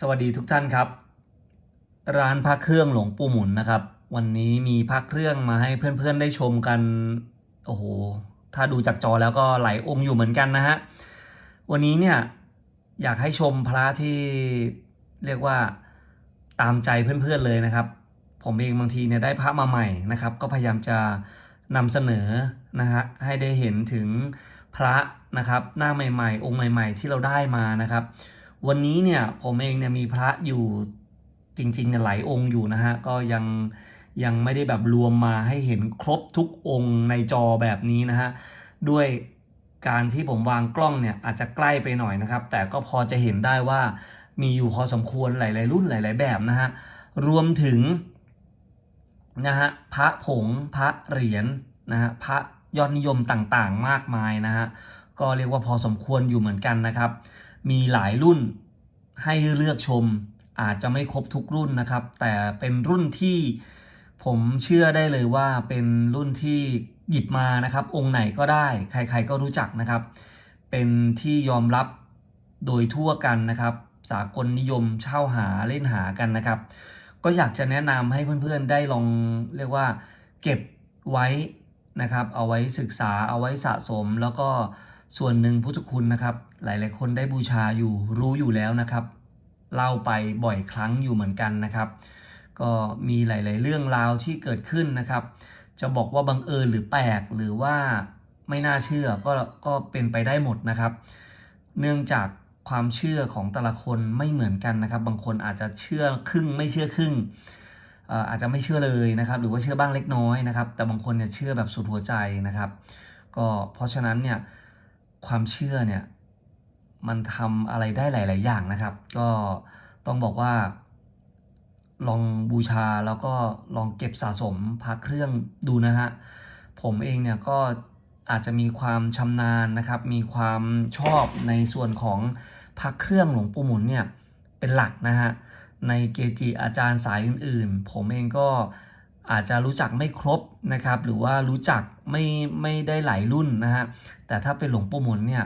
สวัสดีทุกท่านครับ ร้านพระเครื่องหลวงปู่หมุนนะครับ วันนี้มีพระเครื่องมาให้เพื่อนๆได้ชมกัน โอ้โห ถ้าดูจากจอแล้วก็หลายองค์อยู่เหมือนกันนะฮะ วันนี้เนี่ยอยากให้ชมพระที่เรียกว่าตามใจเพื่อนๆเลยนะครับ ผมเองบางทีเนี่ยได้พระมาใหม่นะครับ ก็พยายามจะนำเสนอนะฮะให้ได้เห็นถึงพระนะครับ หน้าใหม่ ๆ องค์ใหม่ ๆ ที่เราได้มานะครับ วันนี้เนี่ยผมเองเนี่ยมีพระอยู่จริงๆเนี่ยหลายองค์อยู่นะฮะก็ยังยังไม่ได้แบบรวมมาให้เห็นครบทุกองค์ในจอแบบนี้นะฮะด้วยการที่ผมวางกล้องเนี่ยอาจจะใกล้ไปหน่อยนะครับ แต่ก็พอจะเห็นได้ว่ามีอยู่พอสมควรหลาย ๆ รุ่นหลาย ๆ แบบนะฮะรวมถึงนะฮะพระผงพระเหรียญนะฮะพระยอดนิยมต่างๆ มากมายนะฮะก็เรียกว่าพอสมควรอยู่เหมือนกันนะครับ มีหลายรุ่นให้เลือกชม อาจจะไม่ครบทุกรุ่นนะครับ แต่เป็นรุ่นที่ผมเชื่อได้เลยว่าเป็นรุ่นที่หยิบมานะครับ องค์ไหนก็ได้ ใครๆก็รู้จักนะครับ เป็นที่ยอมรับโดยทั่วกันนะครับ สากลนิยมเช่าหาเล่นหากันนะครับ ก็อยากจะแนะนำให้เพื่อนๆได้ลองเรียกว่าเก็บไว้นะครับ เอาไว้ศึกษาเอาไว้สะสมแล้วก็ ส่วนหนึ่งพุทธคุณนะครับ หลายๆ คนได้บูชาอยู่รู้อยู่แล้วนะครับ เล่าไปบ่อยครั้งอยู่เหมือนกันนะครับ ก็มีหลาย ๆ เรื่องราวที่เกิดขึ้นนะครับ จะบอกว่าบังเอิญหรือแปลกหรือว่าไม่น่าเชื่อก็ก็เป็นไปได้หมดนะครับ เนื่องจากความเชื่อของแต่ละคนไม่เหมือนกันนะครับ บางคนอาจจะเชื่อครึ่งไม่เชื่อครึ่งอาจจะไม่เชื่อเลยนะครับ หรือว่าเชื่อบ้างเล็กน้อยนะครับ แต่บางคนเนี่ยเชื่อแบบสุดหัวใจนะครับ ก็เพราะฉะนั้นเนี่ย ความเชื่อเนี่ยมันทำอะไรได้หลาย ๆ อย่างนะครับ ก็ต้องบอกว่า ลองบูชาแล้วก็ลองเก็บสะสมพระเครื่องดูนะฮะ ผมเองเนี่ยก็อาจจะมีความชำนาญนะครับ มีความชอบในส่วนของพระเครื่องหลวงปู่หมุนเนี่ยเป็นหลักนะฮะ ในเกจิอาจารย์สายอื่น ๆ ผมเองก็ อาจจะรู้จักไม่ครบนะครับหรือว่ารู้จักไม่ไม่ได้หลายรุ่นนะฮะแต่ถ้าเป็นหลวงปู่หมุนเนี่ย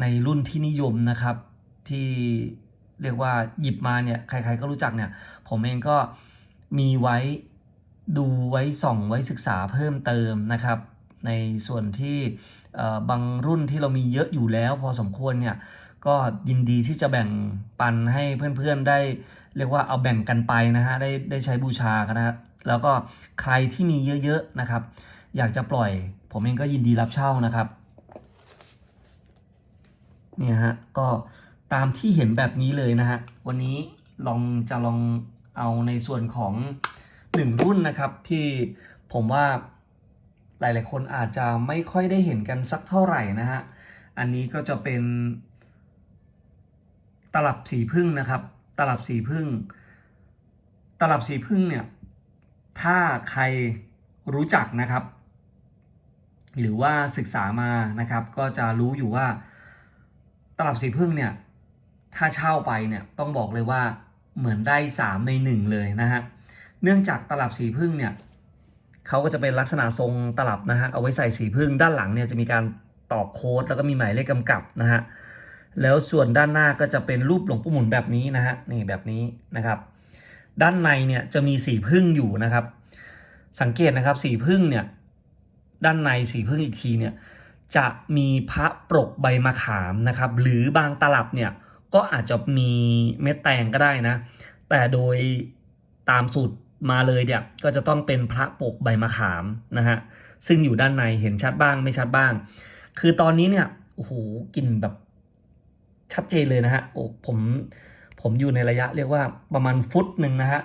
ในรุ่นที่นิยมนะครับที่เรียกว่าหยิบมาเนี่ยใครๆก็รู้จักเนี่ยผมเองก็มีไว้ดูไว้ส่องไว้ศึกษาเพิ่มเติมนะครับ ในส่วนที่บางรุ่นที่เรามีเยอะอยู่แล้วพอสมควรเนี่ยก็ยินดีที่จะแบ่งปันให้เพื่อนๆได้ เรียกว่าเอาแบ่งกันไปนะฮะได้ได้ใช้บูชากันนะ แล้วก็ใครที่มีเยอะๆนะครับ อยากจะปล่อย ผมเองก็ยินดีรับเช่านะครับเนี่ยฮะก็ตามที่เห็นแบบนี้เลยนะฮะวันนี้ลองจะลองเอาในส่วนของหนึ่งรุ่นนะครับที่ผมว่าหลายๆคนอาจจะไม่ค่อยได้เห็นกันสักเท่าไหร่นะฮะ อันนี้ก็จะเป็น ตลับสีพึ่งนะครับ ตลับสีพึ่ง ตลับสีพึ่งเนี่ย ถ้าใครรู้จักนะครับ หรือว่าศึกษามานะครับ ก็จะรู้อยู่ว่าตลับสีพึ่งเนี่ย ถ้าเช่าไปเนี่ยต้องบอกเลยว่าเหมือนได้ 3 ใน 1 เลยนะฮะเนื่องจากตลับสีพึ่งเนี่ยเขาก็จะเป็นลักษณะทรงตลับนะฮะเอาไว้ใส่สีพึ่งด้านหลังเนี่ยจะมีการต่อโค้ดแล้วก็มีหมายเลขกำกับนะฮะแล้วส่วนด้านหน้าก็จะเป็นรูปหลวงปู่หมุนแบบนี้นะฮะนี่แบบนี้นะครับ ด้านในเนี่ยจะมีสีพึ่งอยู่นะครับ สังเกตนะครับสีพึ่งเนี่ยด้านในสีพึ่งอีกทีเนี่ยจะมีพระปรกใบมะขามนะครับ หรือบางตลับเนี่ยก็อาจจะมีเม็ดแตงก็ได้นะ แต่โดยตามสูตรมาเลยเนี่ยก็จะต้องเป็นพระปกใบมะขามนะฮะซึ่งอยู่ด้านในเห็นชัดบ้างไม่ชัดบ้าง คือตอนนี้เนี่ยโอ้โหกลิ่นแบบชัดเจนเลยนะฮะโอ้ผม ผมอยู่ในระยะเรียกว่าประมาณฟุตหนึ่งนะฮะ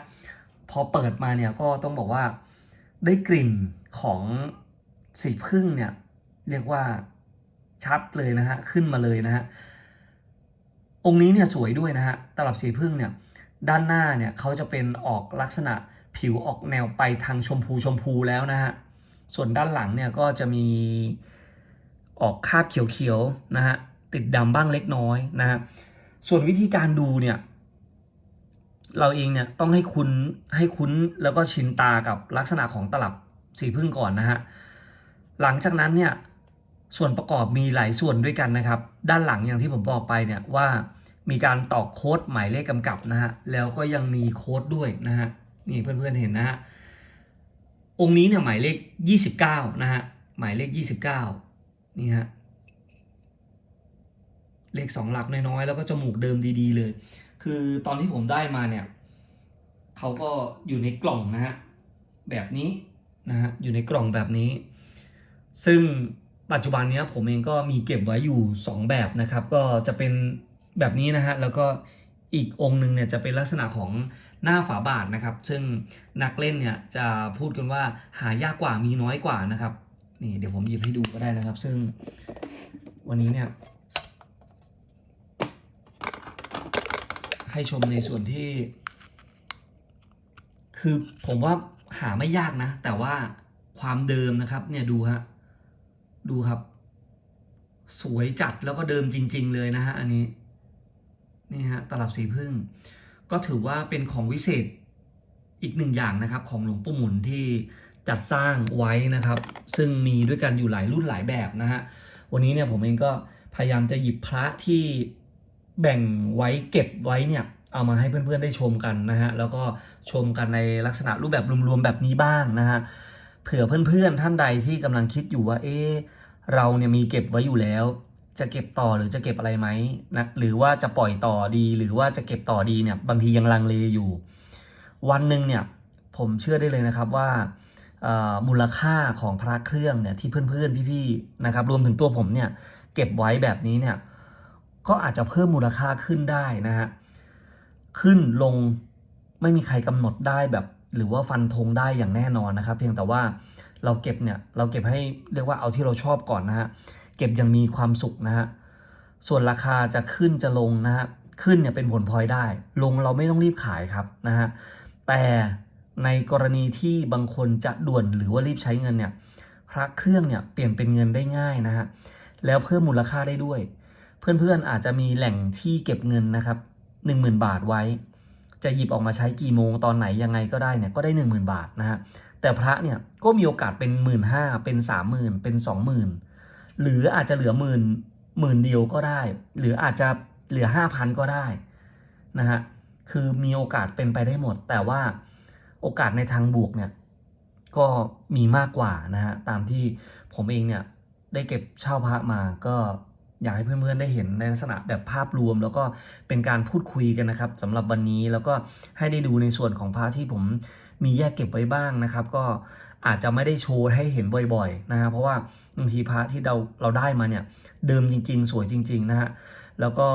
พอเปิดมาเนี่ยก็ต้องบอกว่าได้กลิ่นของสีพึ่งเนี่ยเรียกว่าชัดเลยนะฮะขึ้นมาเลยนะฮะองค์นี้เนี่ยสวยด้วยนะฮะตลับสีพึ่งเนี่ยด้านหน้าเนี่ยเขาจะเป็นออกลักษณะผิวออกแนวไปทางชมพูชมพูแล้วนะฮะส่วนด้านหลังเนี่ยก็จะมีออกคาบเขียวๆนะฮะติดดำบ้างเล็กน้อยนะฮะส่วนวิธีการดูเนี่ย เราเองเนี่ยต้องให้คุ้นให้คุ้นแล้วก็ชินตากับลักษณะของตลับสีพึ่งก่อนนะฮะหลังจากนั้นเนี่ยส่วนประกอบมีหลายส่วนด้วยกันนะครับ ด้านหลังอย่างที่ผมบอกไปเนี่ยว่ามีการตอกโค้ดหมายเลขกำกับนะฮะแล้วก็ยังมีโค้ดด้วยนะฮะนี่เพื่อนๆเห็นนะฮะองค์นี้เนี่ยหมายเลข 29 นะฮะหมายเลข 29 นี่ฮะเลขสองหลักน้อยๆ แล้วก็จมูกเดิมดีๆเลย คือตอนที่ผมได้มาเนี่ยเขาก็อยู่ในกล่องนะฮะแบบนี้นะฮะอยู่ในกล่องแบบนี้ ซึ่งปัจจุบันนี้ผมเองก็มีเก็บไว้อยู่ 2 แบบนะครับ ก็จะเป็นแบบนี้นะฮะแล้วก็อีกองค์หนึ่งเนี่ยจะเป็นลักษณะของหน้าฝาบาทนะครับ ซึ่งนักเล่นเนี่ยจะพูดกันว่าหายากกว่ามีน้อยกว่านะครับนี่เดี๋ยวผมหยิบให้ดูก็ได้นะครับ ซึ่งวันนี้เนี่ย ให้ชมในส่วนที่ คือผมว่าหาไม่ยากนะ แต่ว่าความเดิมนะครับ เนี่ยดูฮะดูครับ สวยจัดแล้วก็เดิมจริง ๆ เลยนะฮะอันนี้นี่ฮะตลับสีพึ่ง ก็ถือว่าเป็นของวิเศษอีกหนึ่งอย่างนะครับ ของหลวงปู่หมุนที่จัดสร้างไว้นะครับ ซึ่งมีด้วยกันอยู่หลายรุ่นหลายแบบนะฮะวันนี้เนี่ยผมเองก็พยายามจะหยิบพระที่ แบ่งไว้เก็บไว้เนี่ยเอามาให้เพื่อนๆได้ชมกันนะฮะแล้วก็ชมกันในลักษณะรูปแบบรวมๆแบบนี้บ้างนะฮะเผื่อเพื่อนๆท่านใดที่กำลังคิดอยู่ว่าเอ๊เราเนี่ยมีเก็บไว้อยู่แล้ว จะเก็บต่อหรือจะเก็บอะไรไหมนะหรือว่าจะปล่อยต่อดี หรือว่าจะเก็บต่อดีเนี่ยบางทียังลังเลอยู่ วันหนึ่งเนี่ยผมเชื่อได้เลยนะครับว่ามูลค่าของพระเครื่องเนี่ยที่เพื่อนๆพี่ๆนะครับรวมถึงตัวผมเนี่ยเก็บไว้แบบนี้เนี่ย ก็อาจจะเพิ่มมูลค่าขึ้นได้นะฮะขึ้นลงไม่มีใครกำหนดได้แบบ หรือว่าฟันธงได้อย่างแน่นอนนะครับ เพียงแต่ว่าเราเก็บเนี่ยเราเก็บให้เรียกว่าเอาที่เราชอบก่อนนะฮะเก็บอยังมีความสุขนะฮะส่วนราคาจะขึ้นจะลงนะฮะขึ้นเนี่ยเป็นผลพลอยได้ ลงเราไม่ต้องรีบขายครับนะฮะแต่ในกรณีที่บางคนจะด่วนหรือว่ารีบใช้เงินเนี่ยพระเครื่องเนี่ยเปลี่ยนเป็นเงินได้ง่ายนะฮะแล้วเพิ่มมูลค่าได้ด้วย เพื่อนๆอาจจะมีแหล่งที่เก็บเงินนะครับ 10,000 บาทไว้ จะหยิบออกมาใช้กี่โมงตอนไหนยังไงก็ได้เนี่ยก็ได้ 10,000 บาทนะฮะแต่พระเนี่ยก็มีโอกาสเป็น 1 5ื่นเป็น 30,000 เป็น 20,000 หรืออาจจะเหลือหมื่นหมื่นเดียวก็ได้ หรืออาจจะเหลือ 5,000 ก็ได้นะฮะคือมีโอกาสเป็นไปได้หมด แต่ว่าโอกาสในทางบวกเนี่ยก็มีมากกว่านะฮะตามที่ผมเองเนี่ยได้เก็บเช่าพระมาก็ อยากให้เพื่อนๆได้เห็นในลักษณะแบบภาพรวม แล้วก็เป็นการพูดคุยกันนะครับสำหรับวันนี้แล้วก็ให้ได้ดูในส่วนของพระที่ผมมีแยกเก็บไว้บ้างนะครับ ก็อาจจะไม่ได้โชว์ให้เห็นบ่อยๆนะฮะเพราะว่าบางทีพระที่เราเราได้มาเนี่ยเดิมจริง ๆ สวยจริง ๆ นะฮะแล้วก็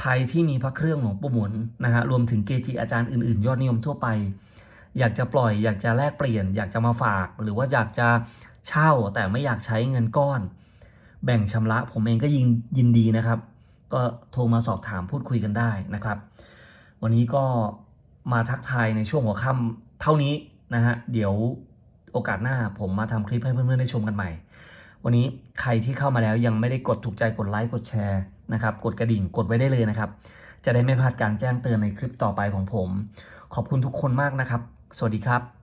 ใครที่มีพระเครื่องหลวงปู่หมุนนะฮะรวมถึงเกจิอาจารย์อื่นๆ ยอดนิยมทั่วไป อยากจะปล่อยอยากจะแลกเปลี่ยน อยากจะมาฝาก หรือว่าอยากจะเช่าแต่ไม่อยากใช้เงินก้อน แบ่งชำระผมเองก็ยินยินดีนะครับ ก็โทรมาสอบถามพูดคุยกันได้นะครับ วันนี้ก็มาทักทายในช่วงหัวค่ำเท่านี้นะฮะเดี๋ยวโอกาสหน้าผมมาทำคลิปให้เพื่อนๆได้ชมกันใหม่ วันนี้ใครที่เข้ามาแล้วยังไม่ได้กดถูกใจกดไลค์กดแชร์นะครับกดกระดิ่งกดไว้ได้เลยนะครับ จะได้ไม่พลาดการแจ้งเตือนในคลิปต่อไปของผม ขอบคุณทุกคนมากนะครับ สวัสดีครับ